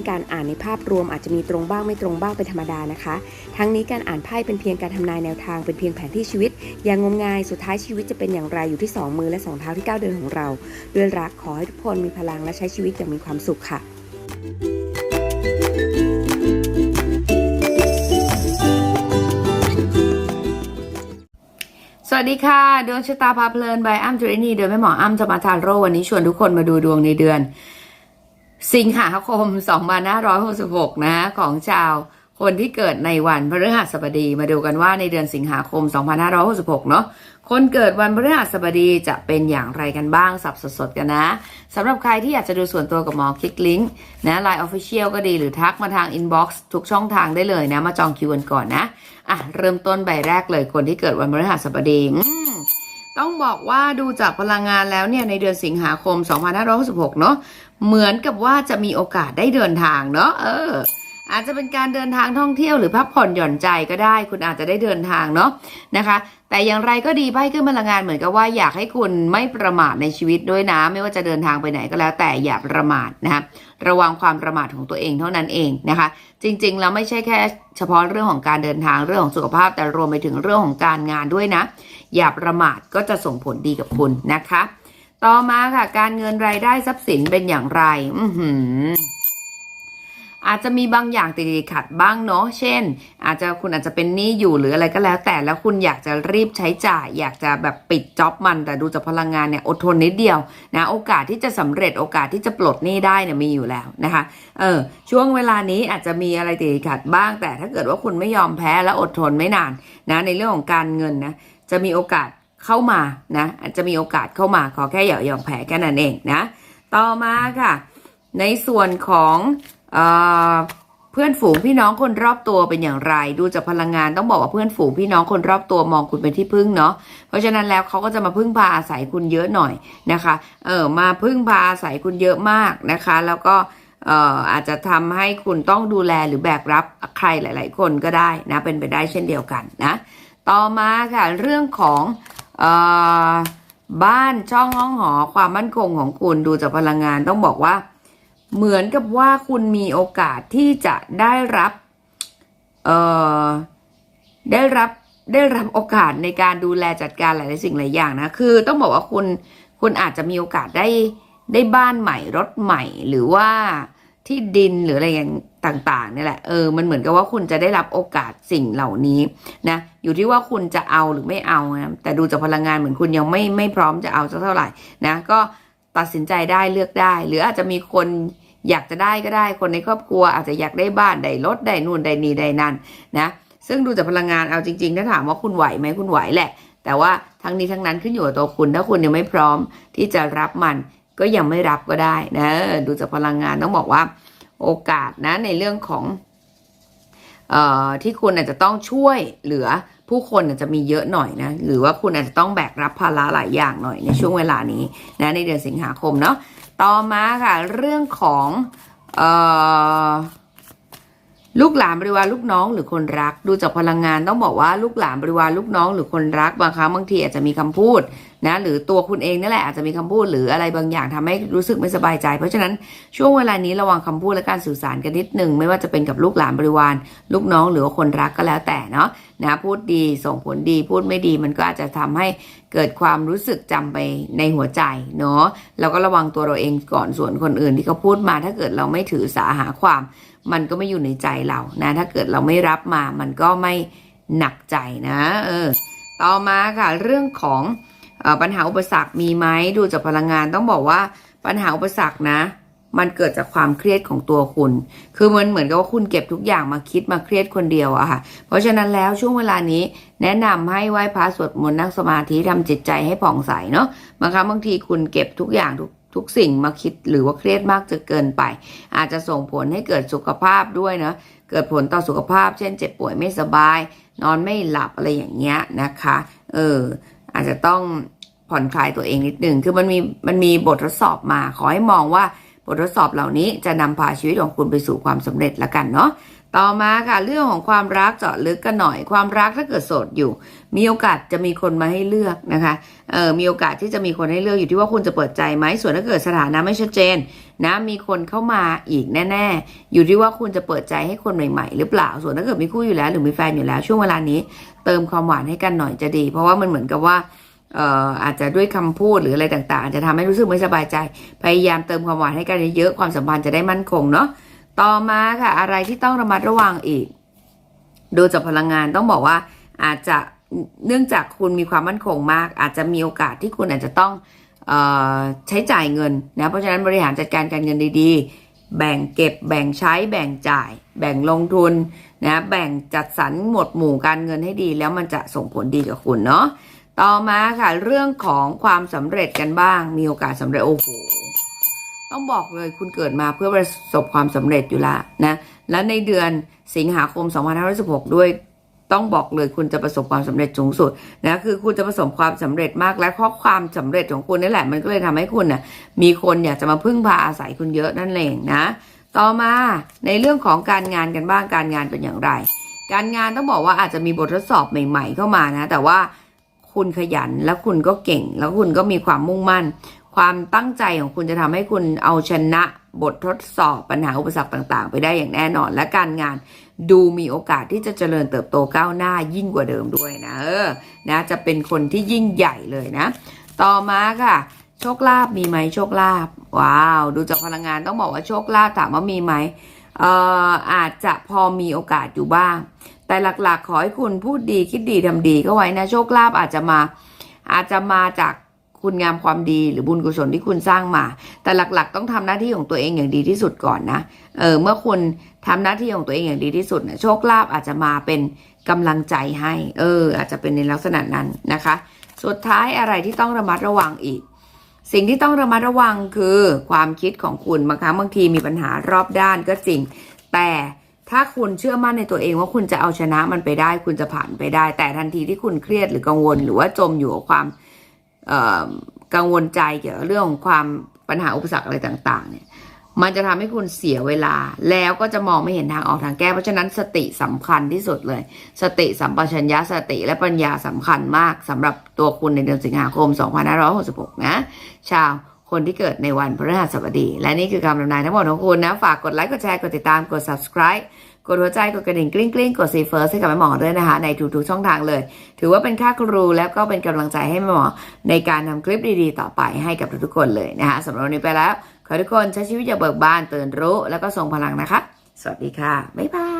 เป็นการอ่านในภาพรวมอาจจะมีตรงบ้างไม่ตรงบ้างเป็นธรรมดานะคะ ทั้งนี้การอ่านไพ่เป็นเพียงการทำนายแนวทางเป็นเพียงแผนที่ชีวิต อย่างงมงายสุดท้ายชีวิตจะเป็นอย่างไรอยู่ที่สองมือและสองเท้าที่ก้าวเดินของเรา ด้วยรักขอให้ทุกคนมีพลังและใช้ชีวิตอย่างมีความสุขค่ะสวัสดีค่ะดวงชะตาพาเพลินบายอ้ำจุรินีโดยแม่หมออ้ำจะมาทานโรวันนี้ชวนทุกคนมาดูดวงในเดือน สิงหาคม 2566 นะของชาวคนที่เกิดในวันพฤหัสบดีมาดูกันว่าในเดือนสิงหาคม 2566 เนาะคนเกิดวันพฤหัสบดีจะเป็นอย่างไรกันบ้างสับสดๆกันนะสำหรับใครที่อยากจะดูส่วนตัวกับหมอคลิกลิงก์นะไลน์ออฟฟิเชียลก็ดีหรือทักมาทางอินบ็อกซ์ทุกช่องทางได้เลยนะ มาจองคิวกันก่อนนะอะเริ่มต้นใบแรกเลยคนที่เกิดวันพฤหัสบดีต้องบอกว่าดูจากพลังงานแล้วเนี่ยในเดือนสิงหาคม 2566 เนาะ เหมือนกับว่าจะมีโอกาสได้เดินทางเนาะเออ อาจจะเป็นการเดินทางท่องเที่ยวหรือพักผ่อนหย่อนใจก็ได้ คุณอาจจะได้เดินทางเนาะนะคะ แต่อย่างไรก็ดีไพ่ขึ้นพลังงานเหมือนกับว่าอยากให้คุณไม่ประมาทในชีวิตด้วยนะ ไม่ว่าจะเดินทางไปไหนก็แล้ว แต่อย่าประมาทนะคะระวังความประมาทของตัวเองเท่านั้นเองนะคะ จริงๆแล้วไม่ใช่แค่เฉพาะเรื่องของการเดินทางเรื่องของสุขภาพ แต่รวมไปถึงเรื่องของการงานด้วยนะ อย่าประมาทก็จะส่งผลดีกับคุณนะคะ ต่อมาค่ะ การเงินรายได้ทรัพย์สินเป็นอย่างไร อือหืออาจจะมีบางอย่างติดขัดบ้างเนาะ เช่น อาจจะคุณอาจจะเป็นหนี้อยู่หรืออะไรก็แล้ว แต่แล้วคุณอยากจะรีบใช้จ่าย อยากจะแบบปิดจ็อบมัน แต่ดูจากพลังงานเนี่ยอดทนนิดเดียวนะโอกาสที่จะสำเร็จโอกาสที่จะปลดหนี้ได้เนี่ยมีอยู่แล้วนะคะเออช่วงเวลานี้อาจจะมีอะไรติดขัดบ้าง แต่ถ้าเกิดว่าคุณไม่ยอมแพ้และอดทนไม่นานนะในเรื่องของการเงินนะจะมีโอกาส เข้ามานะอาจจะมีโอกาสเข้ามาขอแค่อย่ายอมแพ้แค่นั้นเองนะต่อมาค่ะ ในส่วนของเออเพื่อนฝูงพี่น้องคนรอบตัวเป็นอย่างไร ดูจากพลังงานต้องบอกว่าเพื่อนฝูงพี่น้องคนรอบตัวมองคุณเป็นที่พึ่งเนาะเพราะฉะนั้นแล้วเขาก็จะมาพึ่งพาอาศัยคุณเยอะหน่อยนะคะเออมาพึ่งพาอาศัยคุณเยอะมากนะคะ แล้วก็เอ่ออาจจะทำให้คุณต้องดูแลหรือแบกรับใครหลาย ๆ คนก็ได้นะเป็นไปได้เช่นเดียวกันนะ ต่อมาค่ะเรื่องของ บ้านช่องห้องหอความมั่นคงของคุณดูจากพลังงานต้องบอกว่า เหมือนกับว่าคุณมีโอกาสที่จะได้รับเอ่อได้รับได้รับโอกาสในการดูแลจัดการหลายๆสิ่งหลายอย่างนะคือ ต้องบอกว่าคุณคุณอาจจะมีโอกาสได้ได้บ้านใหม่รถใหม่ หรือว่าที่ดินหรืออะไรอย่าง ต่างๆนี่แหละเออมันเหมือนกับว่าคุณจะได้รับโอกาสสิ่งเหล่านี้นะอยู่ที่ว่าคุณจะเอาหรือไม่เอานะแต่ดูจากพลังงานเหมือนคุณยังไม่ไม่พร้อมจะเอาสักเท่าไหร่นะก็ตัดสินใจได้เลือกได้ หรืออาจจะมีคนอยากจะได้ก็ได้ คนในครอบครัวอาจจะอยากได้บ้านได้รถได้นู่นได้นี่ได้นั่นนะซึ่งดูจากพลังงานเอาจริงๆถ้าถามว่าคุณไหวไหมคุณไหวแหละ แต่ว่าทั้งนี้ทั้งนั้นขึ้นอยู่กับตัวคุณถ้าคุณยังไม่พร้อมที่จะรับมันก็ยังไม่รับก็ได้นะดูจากพลังงานต้องบอกว่า โอกาสนะในเรื่องของเอ่อที่คุณอาจจะต้องช่วยเหลือผู้คนอาจจะมีเยอะหน่อยนะหรือว่าคุณอาจจะต้องแบกรับภาระหลายอย่างหน่อยในช่วงเวลานี้นะในเดือนสิงหาคมเนาะต่อมาค่ะเรื่องของเอ่อลูกหลานบริวารลูกน้องหรือคนรัก ดูจากพลังงานต้องบอกว่าลูกหลานบริวารลูกน้องหรือคนรักบางครั้งบางทีอาจจะมีคำพูด นะหรือตัวคุณเองนั่นแหละอาจจะมีคำพูดหรืออะไรบางอย่างทำให้รู้สึกไม่สบายใจ เพราะฉะนั้นช่วงเวลานี้ระวังคำพูดและการสื่อสารกันนิดหนึ่งไม่ว่าจะเป็นกับลูกหลานบริวารลูกน้องหรือคนรักก็แล้วแต่เนาะนะพูดดีส่งผลดีพูดไม่ดีมันก็อาจจะทำให้เกิดความรู้สึกจำไปในหัวใจเนาะเราก็ระวังตัวเราเองก่อนส่วนคนอื่นที่เขาพูดมาถ้าเกิดเราไม่ถือสาหาความ มันก็ไม่อยู่ในใจเรานะถ้าเกิดเราไม่รับมามันก็ไม่หนักใจนะเออต่อมาค่ะเรื่องของ ปัญหาอุปสรรคมีไหมดูจากพลังงานต้องบอกว่าปัญหาอุปสรรคนะ มันเกิดจากความเครียดของตัวคุณ คือมันเหมือนกับว่าคุณเก็บทุกอย่างมาคิดมาเครียดคนเดียวอะค่ะ เพราะฉะนั้นแล้วช่วงเวลานี้แนะนำให้ไหว้พระสวดมนต์นั่งสมาธิทำจิตใจให้ผ่องใสเนาะบางครั้งบางทีคุณเก็บทุกอย่างทุกทุกสิ่งมาคิดหรือว่าเครียดมากจนเกินไป อาจจะส่งผลให้เกิดสุขภาพด้วยนะเกิดผลต่อสุขภาพ เช่น เจ็บป่วยไม่สบาย นอนไม่หลับอะไรอย่างเงี้ยนะคะ เออ อาจจะต้องผ่อนคลายตัวเองนิดหนึ่งคือมันมีมันมีบททดสอบมา ขอให้มองว่าบททดสอบเหล่านี้จะนำพาชีวิตของคุณไปสู่ความสำเร็จละกันเนาะ ต่อมาค่ะเรื่องของความรักเจาะลึกกันหน่อย ความรักถ้าเกิดโสดอยู่ มีโอกาสจะมีคนมาให้เลือกนะคะเออมีโอกาสที่จะมีคนให้เลือกอยู่ที่ว่าคุณจะเปิดใจไหมส่วนถ้าเกิดสถานะไม่ชัดเจนนะมีคนเข้ามาอีกแน่ ๆ อยู่ที่ว่าคุณจะเปิดใจให้คนใหม่ ๆ หรือเปล่า ส่วนถ้าเกิดมีคู่อยู่แล้ว หรือมีแฟนอยู่แล้วช่วงเวลานี้ เติมความหวานให้กันหน่อยจะดี เพราะว่ามันเหมือนกับว่าเอ่ออาจจะด้วยคำพูดหรืออะไรต่างๆอาจจะทำให้รู้สึกไม่สบายใจ พยายามเติมความหวานให้กันเยอะๆความสัมพันธ์จะได้มั่นคงเนาะ ต่อมาค่ะอะไรที่ต้องระมัดระวังอีก ดูจากพลังงานต้องบอกว่าอาจจะเนื่องจากคุณมีความมั่นคงมาก อาจจะมีโอกาสที่คุณอาจจะต้องออใช้จ่ายเงินนะเพราะฉะนั้นบริหารจัดการการเงินดีๆ แบ่งเก็บแบ่งใช้แบ่งจ่าย แบ่งลงทุนนะแบ่งจัดสรรหมวดหมู่การเงินให้ดี แล้วมันจะส่งผลดีกับคุณเนาะต่อมาค่ะเรื่องของความสำเร็จกันบ้าง มีโอกาสสำเร็จโอ้โห ต้องบอกเลยคุณเกิดมาเพื่อประสบความสำเร็จอยู่ละนะและในเดือนสิงหาคม 2516 ด้วยต้องบอกเลยคุณจะประสบความสำเร็จสูงสุดนะคือคุณจะประสบความสำเร็จมากและข้อความสำเร็จของคุณนี่แหละ มันก็เลยทำให้คุณน่ะมีคนอยากจะมาพึ่งพาอาศัยคุณเยอะนั่นเองนะ ต่อมาในเรื่องของการงานกันบ้างการงานเป็นอย่างไร การงานต้องบอกว่าอาจจะมีบททดสอบใหม่ ๆ เข้ามานะ แต่ว่าคุณขยันแล้วคุณก็เก่ง แล้วคุณก็มีความมุ่งมั่น ความตั้งใจของคุณจะทำให้คุณเอาชนะบททดสอบปัญหาอุปสรรคต่าง ๆ ไปได้อย่างแน่นอน และการงานดูมีโอกาสที่จะเจริญเติบโตก้าวหน้ายิ่งกว่าเดิมด้วยนะเออนะจะเป็นคนที่ยิ่งใหญ่เลยนะ ต่อมาค่ะ โชคลาภมีไหมโชคลาภว้าว ดูจากพลังงานต้องบอกว่าโชคลาภถามว่ามีไหมเอ่ออาจจะพอมีโอกาสอยู่บ้าง แต่หลักๆ ขอให้คุณพูดดีคิดดีทำดีก็ไว้นะ โชคลาภอาจจะมาอาจจะมาจาก คุณงามความดีหรือบุญกุศลที่คุณสร้างมา แต่หลักๆ ต้องทำหน้าที่ของตัวเองอย่างดีที่สุดก่อนนะเออเมื่อคุณทำหน้าที่ของตัวเองอย่างดีที่สุดนะโชคลาภอาจจะมาเป็นกำลังใจให้ เออ อาจจะเป็นในลักษณะนั้นนะคะ สุดท้ายอะไรที่ต้องระมัดระวังอีก สิ่งที่ต้องระมัดระวังคือความคิดของคุณบางครั้งบางทีมีปัญหารอบด้านก็จริง แต่ถ้าคุณเชื่อมั่นในตัวเองว่าคุณจะเอาชนะมันไปได้ คุณจะผ่านไปได้ แต่ทันทีที่คุณเครียดหรือกังวล หรือว่าจมอยู่กับความ กังวลใจเกี่ยวกับเรื่องของความปัญหาอุปสรรคอะไรต่าง ๆ เนี่ย มันจะทำให้คุณเสียเวลา แล้วก็จะมองไม่เห็นทางออกทางแก้ เพราะฉะนั้นสติสำคัญที่สุดเลย สติสัมปชัญญะสติและปัญญาสำคัญมากสำหรับตัวคุณในเดือนสิงหาคม 2566 นะ ชาวคนที่เกิดในวันพฤหัสบดี และนี่คือคำทำนายทั้งหมดของคุณนะ ฝากกดไลค์ กดแชร์ กดติดตาม กด subscribe กดหัวใจกดกระดิ่งกริ้งกริ้งกดซีเฟิร์สให้กับแม่หมอด้วยนะคะ ในทุกๆช่องทางเลย ถือว่าเป็นค่าครูแล้วก็เป็นกำลังใจให้แม่หมอ ในการทำคลิปดีๆ ต่อไปให้กับทุกๆคนเลยนะคะสำหรับวันนี้ไปแล้ว ขอทุกคนใช้ชีวิตอย่างเบิกบานตื่นรู้ แล้วก็ทรงพลังนะคะ สวัสดีค่ะบ๊ายบาย